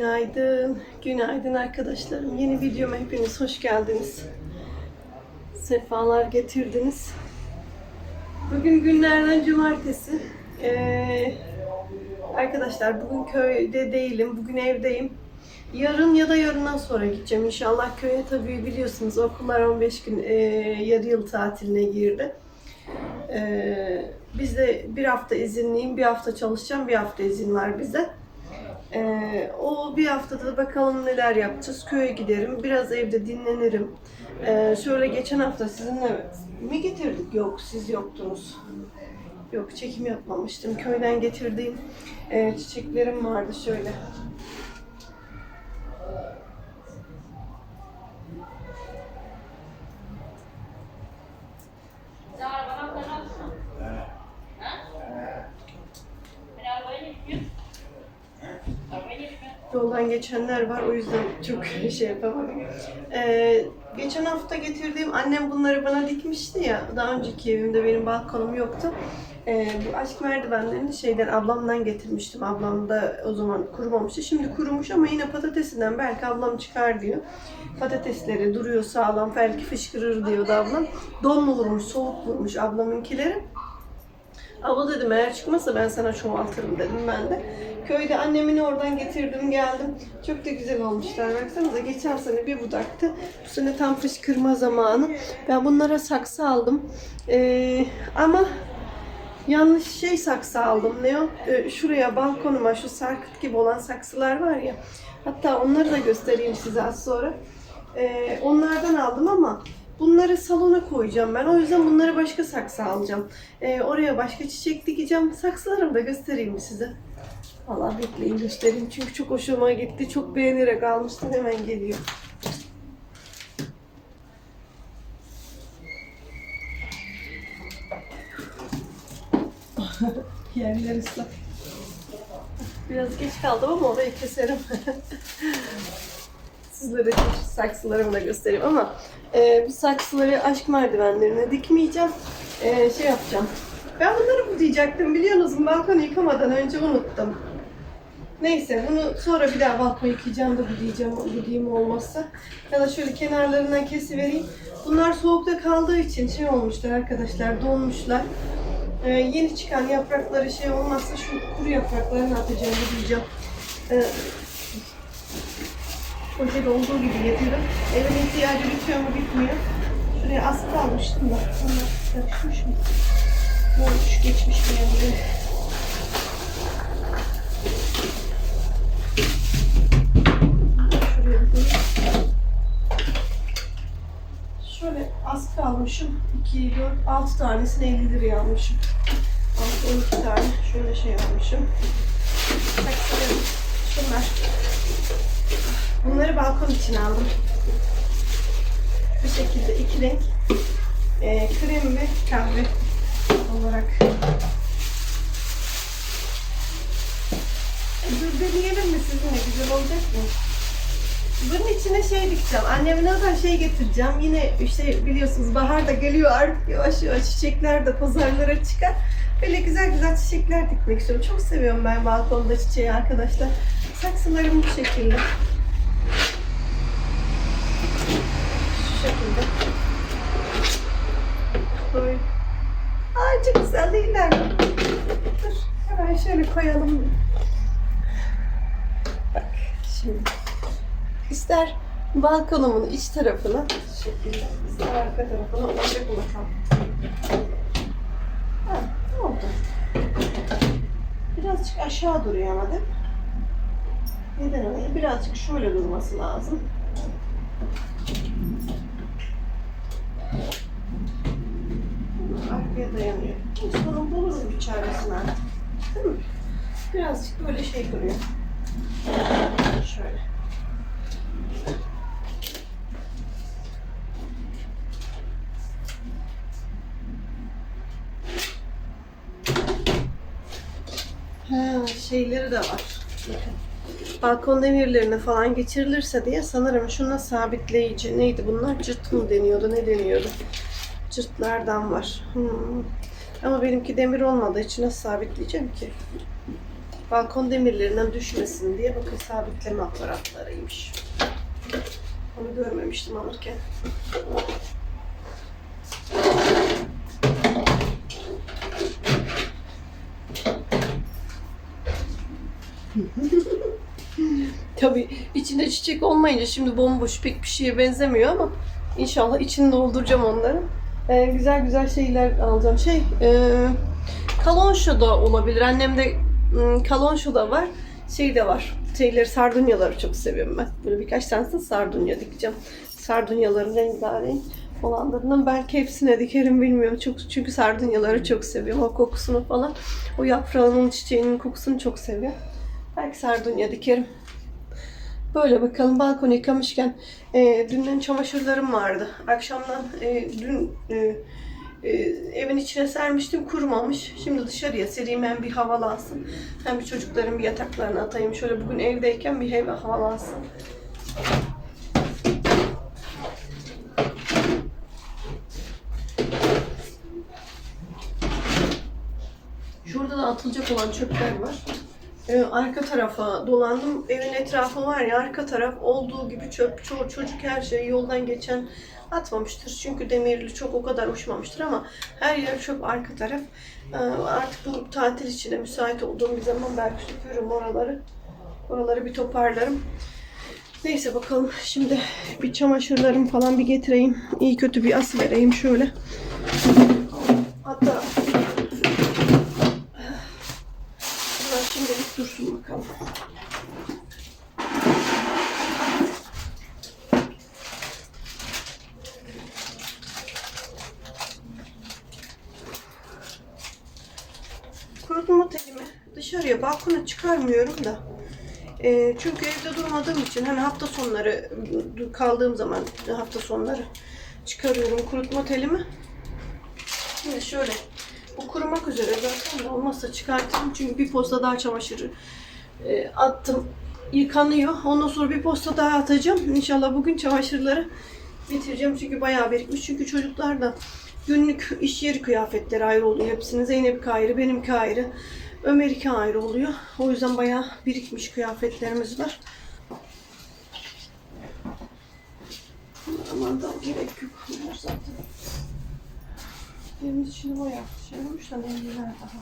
Günaydın, günaydın arkadaşlarım. Yeni videoma hepiniz hoş geldiniz. Sefalar getirdiniz. Bugün günlerden cumartesi. Ee, arkadaşlar bugün köyde değilim, bugün evdeyim. Yarın ya da yarından sonra gideceğim inşallah köye. Tabii biliyorsunuz okullar 15 gün e, yarı yıl tatiline girdi. Ee, biz de bir hafta izinliyim, bir hafta çalışacağım, bir hafta izin var bize. Ee, o bir haftada da bakalım neler yapacağız. Köye giderim, biraz evde dinlenirim. Ee, şöyle geçen hafta sizinle mi getirdik? Yok, siz yoktunuz. Yok, çekim yapmamıştım. Köyden getirdiğim e, çiçeklerim vardı şöyle. Sen arabanın anahtarını alsana. Ha? Hani arabaya ne gidiyorsun? Arabaya ne gidiyorsun? Yoldan geçenler var o yüzden çok şey yapamadım. Ee, geçen hafta getirdiğim annem bunları bana dikmişti ya. Daha önceki evimde benim balkonum yoktu. Ee, bu aşk merdivenlerini şeyden ablamdan getirmiştim. Ablam da o zaman kurumamıştı. Şimdi kurumuş ama yine patatesinden belki ablam çıkar diyor. Patatesleri duruyor sağlam belki fışkırır diyordu ablam. Don mu vurmuş, soğuk vurmuş ablamınkileri. Abla dedim eğer çıkmazsa ben sana çoğaltırım dedim ben de. Köyde annemin oradan getirdim geldim. Çok da güzel olmuşlar. Baksanıza geçen sene bir budaktı. Bu sene tam fışkırma zamanı. Ben bunlara saksı aldım. Ee, ama yanlış şey saksı aldım. Ne o? Ee, şuraya balkonuma şu sarkıt gibi olan saksılar var ya. Hatta onları da göstereyim size az sonra. Ee, onlardan aldım ama bunları salona koyacağım ben. O yüzden bunları başka saksı alacağım. Ee, oraya başka çiçek dikeceğim. Saksılarımı da göstereyim size? Valla bekleyin göstereyim. Çünkü çok hoşuma gitti. Çok beğenerek almıştım. Hemen geliyor. Yerler ıslak. Biraz geç kaldım ama orayı keserim. Sizlere saksılarımı da göstereyim ama e, bu saksıları aşk merdivenlerine dikmeyeceğim. E, şey yapacağım. Ben bunları budayacaktım biliyorsunuz? Balkonu yıkamadan önce unuttum. Neyse bunu sonra bir daha balkon yıkayacağım da budayacağım, budayım olmazsa. Ya da şöyle kenarlarından kesivereyim. Bunlar soğukta kaldığı için şey olmuşlar arkadaşlar, donmuşlar. Ee, yeni çıkan yaprakları şey olmazsa şu kuru yapraklarını atacağım, budayacağım. Ee, poşet olduğu gibi getiririm. Evin ihtiyacı bitiyor mu bitmiyor. Şuraya askı almıştım da. Onlar yakışmış mı? Ne geçmiş mi yani? Şuraya bir koyayım. Şöyle askı almışım. 2, 4, 6 tanesini 50 liraya almışım. 6, 12 tane şöyle şey almışım. Şunlar. Bunları balkon için aldım. Bu şekilde iki renk. Ee, krem ve kahve olarak. E, Dur deneyelim mi sizinle? Güzel olacak mı? Bunun içine şey dikeceğim. Annemin oradan şey getireceğim. Yine işte biliyorsunuz bahar da geliyor artık yavaş yavaş çiçekler de pazarlara çıkar. Böyle güzel güzel çiçekler dikmek istiyorum. Çok seviyorum ben balkonda çiçeği arkadaşlar. Saksılarım bu şekilde. Şu şekilde. Böyle. Ay çok güzel değiller mi? Dur hemen şöyle koyalım. Bak şimdi. İster balkonumun iç tarafına şekilde, ister arka tarafına olacak bakalım. Ha, oldu? Birazcık aşağı duruyor ama değil mi? Neden öyle? Birazcık şöyle durması lazım. Arkaya dayanıyor. Sonra bulurum bir çaresini artık. Değil mi? Birazcık böyle şey duruyor. Şöyle. Ha, şeyleri de var. Balkon demirlerine falan geçirilirse diye sanırım şuna sabitleyici neydi bunlar? Cırt mı deniyordu? Ne deniyordu? Cırtlardan var. Hmm. Ama benimki demir olmadığı için nasıl sabitleyeceğim ki? balkon demirlerinden düşmesin diye bakın sabitleme aparatlarıymış. Onu görmemiştim alırken. Tabii içinde çiçek olmayınca şimdi bomboş pek bir şeye benzemiyor ama inşallah içini dolduracağım onları. Ee, güzel güzel şeyler alacağım. Şey, e, kalonşo da olabilir. Annemde kalonşo da var. Şey de var. Şeyleri, sardunyaları çok seviyorum ben. Böyle birkaç tanesini sardunya dikeceğim. Sardunyaların rengarenk olanlarından belki hepsine dikerim bilmiyorum. Çok çünkü sardunyaları çok seviyorum. O kokusunu falan. O yaprağının, çiçeğinin kokusunu çok seviyorum. Belki sardunya dikerim. Böyle bakalım balkonu yıkamışken e, dünden çamaşırlarım vardı. Akşamdan e, dün e, e, evin içine sermiştim kurumamış. Şimdi dışarıya sereyim hem bir havalansın. Hem bir çocukların bir yataklarına atayım. Şöyle bugün evdeyken bir ev havalansın. Şurada da atılacak olan çöpler var. Ee, arka tarafa dolandım. Evin etrafı var ya arka taraf olduğu gibi çöp. Çoğu çocuk her şeyi yoldan geçen atmamıştır. Çünkü demirli çok o kadar uçmamıştır ama her yer çöp arka taraf. Ee, artık bu tatil içinde müsait olduğum bir zaman belki süpürürüm oraları. Oraları bir toparlarım. Neyse bakalım şimdi bir çamaşırlarımı falan bir getireyim. İyi kötü bir as vereyim şöyle. Hatta Bunlar şimdilik dursun bakalım. Kurutma telimi dışarıya balkona çıkarmıyorum da. Ee, çünkü evde durmadığım için hani hafta sonları kaldığım zaman hafta sonları çıkarıyorum kurutma telimi. Şimdi şöyle bu kurumak üzere zaten olmazsa çıkartayım çünkü bir posta daha çamaşırı e, attım yıkanıyor. Ondan sonra bir posta daha atacağım. İnşallah bugün çamaşırları bitireceğim çünkü bayağı birikmiş. Çünkü çocuklar da günlük iş yeri kıyafetleri ayrı oluyor. Hepsinin Zeynep ayrı, benimki ayrı. Ömer'inki ayrı oluyor. O yüzden bayağı birikmiş kıyafetlerimiz var. Aman da gerek yok. Bunlar zaten. Evin içini bayağı şey olmuş da nemliler daha.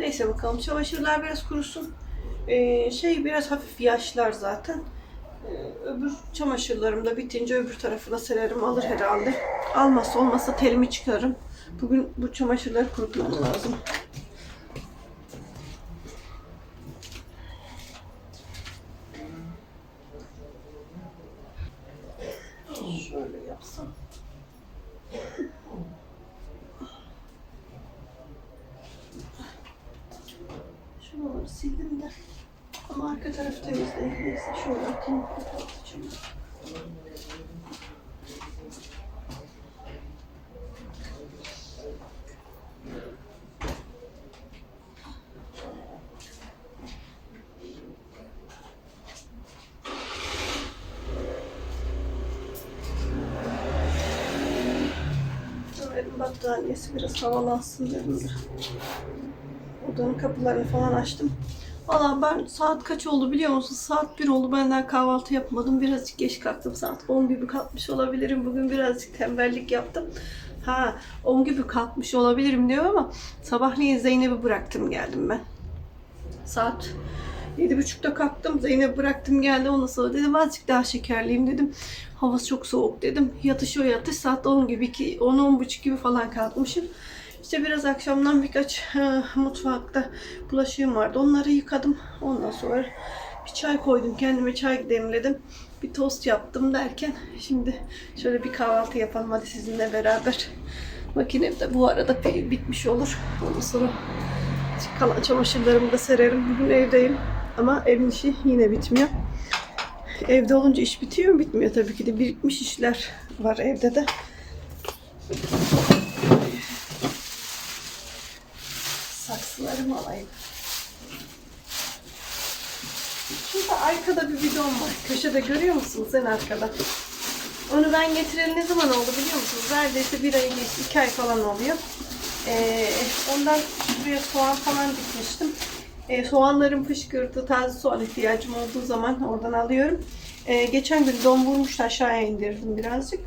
Neyse bakalım çamaşırlar biraz kurusun. Ee, şey biraz hafif yaşlar zaten. Ee, öbür çamaşırlarım da bitince öbür tarafına sererim alır herhalde. Almazsa olmazsa telimi çıkarım. Bugün bu çamaşırları kurutmam lazım. Şöyle yapsam. Şuraları sildim de. Ama arka tarafı temiz değil. Neyse şöyle atayım. battaniyesi biraz havalansın de. Odanın kapılarını falan açtım. Valla ben saat kaç oldu biliyor musun? Saat 1 oldu benden kahvaltı yapmadım. Birazcık geç kalktım. Saat 10 gibi kalkmış olabilirim. Bugün birazcık tembellik yaptım. Ha 10 gibi kalkmış olabilirim diyor ama sabahleyin Zeynep'i bıraktım geldim ben. Saat Yedi buçukta kalktım. Zeynep bıraktım geldi. Ondan sonra dedim azıcık daha şekerliyim dedim. Havası çok soğuk dedim. Yatış o yatış saat 10 gibi ki 10 buçuk gibi falan kalkmışım. İşte biraz akşamdan birkaç e, mutfakta bulaşığım vardı. Onları yıkadım. Ondan sonra bir çay koydum. Kendime çay demledim. Bir tost yaptım derken şimdi şöyle bir kahvaltı yapalım hadi sizinle beraber. Makinem de bu arada bi- bitmiş olur. Ondan sonra kalan çamaşırlarımı da sererim. Bugün evdeyim ama evin işi yine bitmiyor. Evde olunca iş bitiyor mu? Bitmiyor tabii ki de. Birikmiş işler var evde de. Saksılarımı alayım. Şurada arkada bir bidon var. Köşede görüyor musunuz en arkada? Onu ben getireli ne zaman oldu biliyor musunuz? Neredeyse bir ay geçti, iki ay falan oluyor. Ee, ondan şuraya soğan falan dikmiştim. Ee, soğanlarım fışkırdı. Taze soğan ihtiyacım olduğu zaman oradan alıyorum. Ee, geçen gün don vurmuştu aşağıya indirdim birazcık.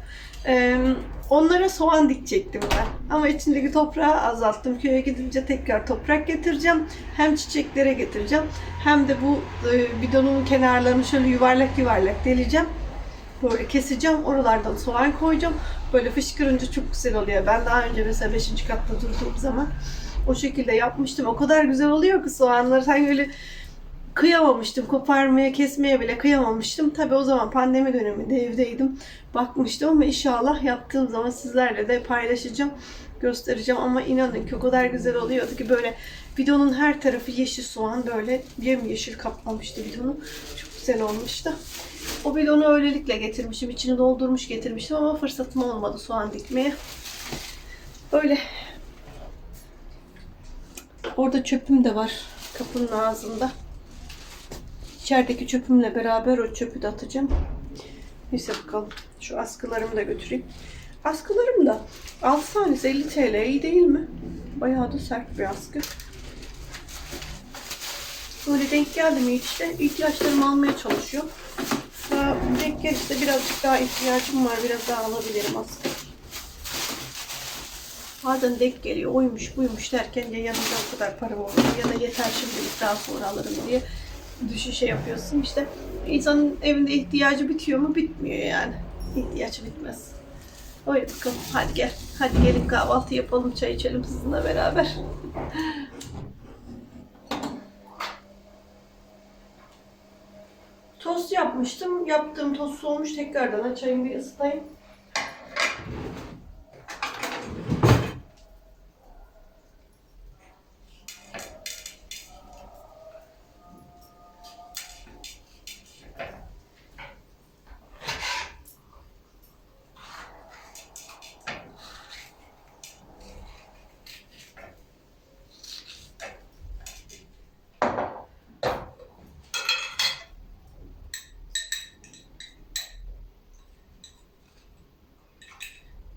Onlara soğan dikecektim ben. Ama içindeki toprağı azalttım. Köye gidince tekrar toprak getireceğim. Hem çiçeklere getireceğim. Hem de bu e, bidonun kenarlarını şöyle yuvarlak yuvarlak deleceğim. Böyle keseceğim. Oralardan soğan koyacağım. Böyle fışkırınca çok güzel oluyor. Ben daha önce mesela 5. katta durduğum zaman o şekilde yapmıştım. O kadar güzel oluyor ki soğanları. Sanki öyle kıyamamıştım. Koparmaya, kesmeye bile kıyamamıştım. Tabii o zaman pandemi döneminde evdeydim. Bakmıştım ama inşallah yaptığım zaman sizlerle de paylaşacağım. Göstereceğim ama inanın ki o kadar güzel oluyordu ki böyle bidonun her tarafı yeşil soğan böyle yemyeşil kaplamıştı bidonu. Çok güzel olmuştu. O bidonu öylelikle getirmişim. içini doldurmuş getirmiştim ama fırsatım olmadı soğan dikmeye. Öyle. Orada çöpüm de var kapının ağzında. İçerideki çöpümle beraber o çöpü de atacağım. Neyse bakalım. Şu askılarımı da götüreyim. Askılarım da 6 tanesi 50 TL iyi değil mi? Bayağı da sert bir askı. Böyle denk geldi mi işte ihtiyaçlarımı almaya çalışıyor. Daha denk gelirse birazcık daha ihtiyacım var. Biraz daha alabilirim askı. Bazen denk geliyor. Oymuş buymuş derken ya yanında o kadar para olur ya da yeter şimdilik daha sonra alırım diye düşün şey yapıyorsun. İşte insanın evinde ihtiyacı bitiyor mu? Bitmiyor yani. İhtiyaç bitmez. Öyle bakalım. Hadi gel. Hadi gelin kahvaltı yapalım. Çay içelim sizinle beraber. Tost yapmıştım. Yaptığım tost soğumuş. Tekrardan açayım bir ısıtayım.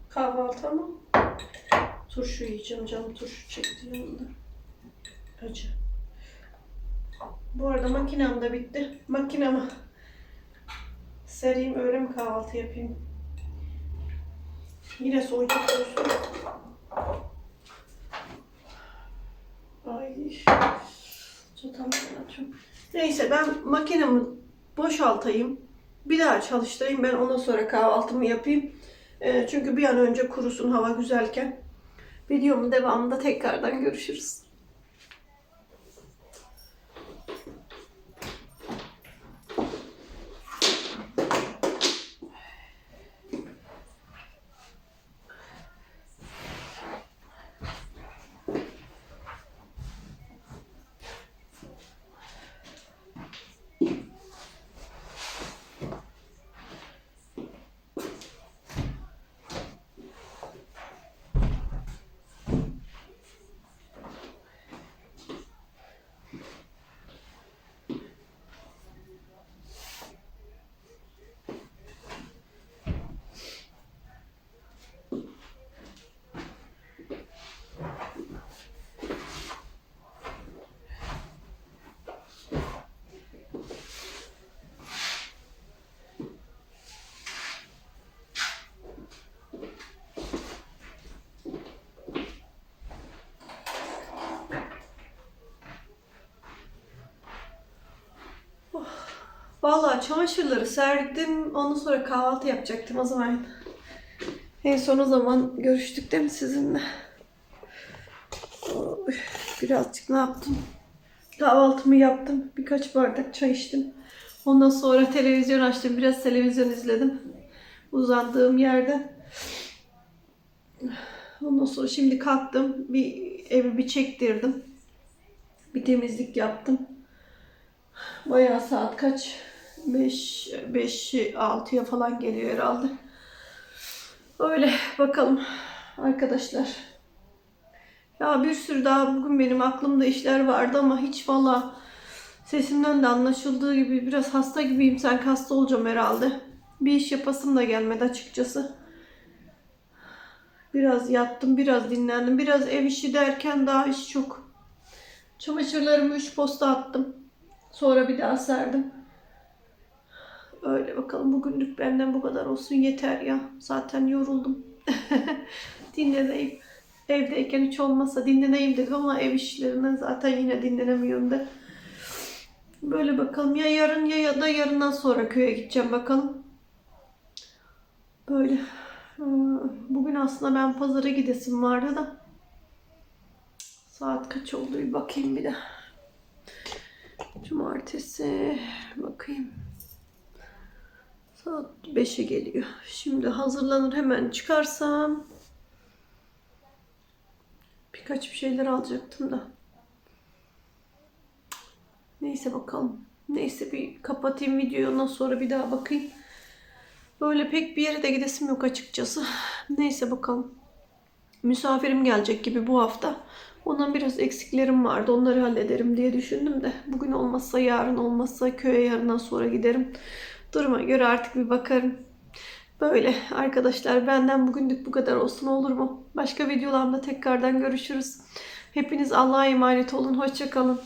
Kahvaltı ama turşu yiyeceğim. Canım turşu çekti yanında. Acı. Bu arada makinem de bitti. Makinemi sereyim öyle mi kahvaltı yapayım? Yine soğuyacak olsun. Ay. Çatam açıyorum. Neyse ben makinemi boşaltayım. Bir daha çalıştırayım. Ben ondan sonra kahvaltımı yapayım. Ee, çünkü bir an önce kurusun hava güzelken. Videomun devamında tekrardan görüşürüz. Vallahi çamaşırları serdim. Ondan sonra kahvaltı yapacaktım o zaman. En son o zaman görüştük değil mi sizinle? Birazcık ne yaptım? Kahvaltımı yaptım. Birkaç bardak çay içtim. Ondan sonra televizyon açtım. Biraz televizyon izledim. Uzandığım yerde. Ondan sonra şimdi kalktım. Bir evi bir çektirdim. Bir temizlik yaptım. Bayağı saat kaç? 5 5 6'ya falan geliyor herhalde. Öyle bakalım arkadaşlar. Ya bir sürü daha bugün benim aklımda işler vardı ama hiç valla sesimden de anlaşıldığı gibi biraz hasta gibiyim. Sanki hasta olacağım herhalde. Bir iş yapasım da gelmedi açıkçası. Biraz yattım, biraz dinlendim. Biraz ev işi derken daha iş çok. Çamaşırlarımı 3 posta attım. Sonra bir daha serdim. Öyle bakalım bugünlük benden bu kadar olsun yeter ya. Zaten yoruldum. Dinleneyim. Evdeyken hiç olmazsa dinleneyim dedim ama ev işlerinden zaten yine dinlenemiyorum da. Böyle bakalım ya yarın ya da yarından sonra köye gideceğim bakalım. Böyle. Ee, Bugün aslında ben pazara gidesim vardı da. Saat kaç oldu bir bakayım bir de. Cumartesi bakayım. Saat 5'e geliyor. Şimdi hazırlanır hemen çıkarsam birkaç bir şeyler alacaktım da. Neyse bakalım. Neyse bir kapatayım videoyu ondan sonra bir daha bakayım. Böyle pek bir yere de gidesim yok açıkçası. Neyse bakalım. Misafirim gelecek gibi bu hafta. Ondan biraz eksiklerim vardı. Onları hallederim diye düşündüm de. Bugün olmazsa yarın olmazsa köye yarından sonra giderim. Duruma göre artık bir bakarım. Böyle arkadaşlar benden bugünlük bu kadar olsun olur mu? Başka videolarımda tekrardan görüşürüz. Hepiniz Allah'a emanet olun. Hoşçakalın.